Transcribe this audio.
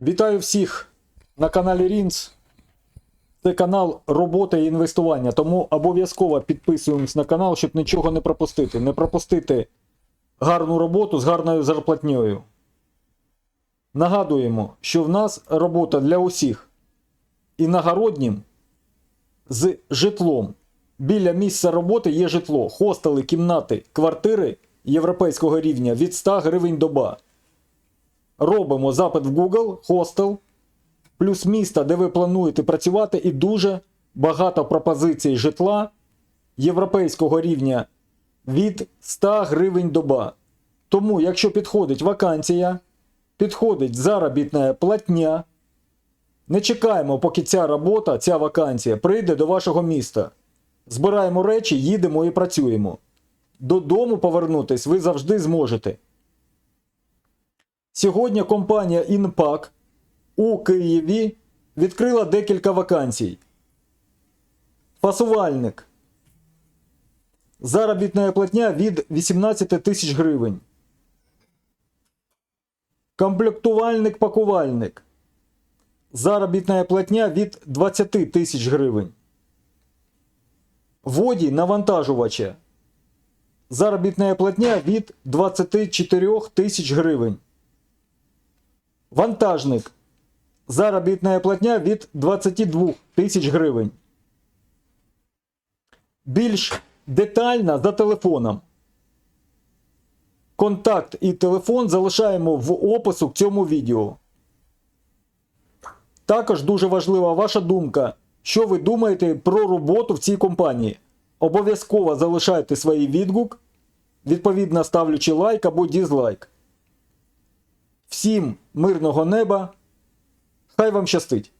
Вітаю всіх на каналі Рінц. Це канал роботи і інвестування. Тому обов'язково підписуємось на канал, щоб нічого не пропустити. Не пропустити гарну роботу з гарною зарплатньою. Нагадуємо, що в нас робота для усіх. Іногороднім з житлом. Біля місця роботи є житло, хостели, кімнати, квартири європейського рівня від 100 гривень доба. Робимо запит в Google, хостел, плюс місто, де ви плануєте працювати, і дуже багато пропозицій житла європейського рівня від 100 гривень доба. Тому, якщо підходить вакансія, підходить заробітна платня, не чекаємо, поки ця робота, ця вакансія прийде до вашого міста. Збираємо речі, їдемо і працюємо. Додому повернутись ви завжди зможете. Сьогодні компанія Інпак у Києві відкрила декілька вакансій. Фасувальник. Заробітна платня від 18 тисяч гривень. Комплектувальник-пакувальник. Заробітна платня від 20 тисяч гривень. Водій навантажувача. Заробітна платня від 24 тисяч гривень. Вантажник. Заробітна платня від 22 тисяч гривень. Більш детально за телефоном. Контакт і телефон залишаємо в опису к цьому відео. Також дуже важлива ваша думка, що ви думаєте про роботу в цій компанії. Обов'язково залишайте свій відгук, відповідно ставлячи лайк або дізлайк. Всім мирного неба. Хай вам щастить!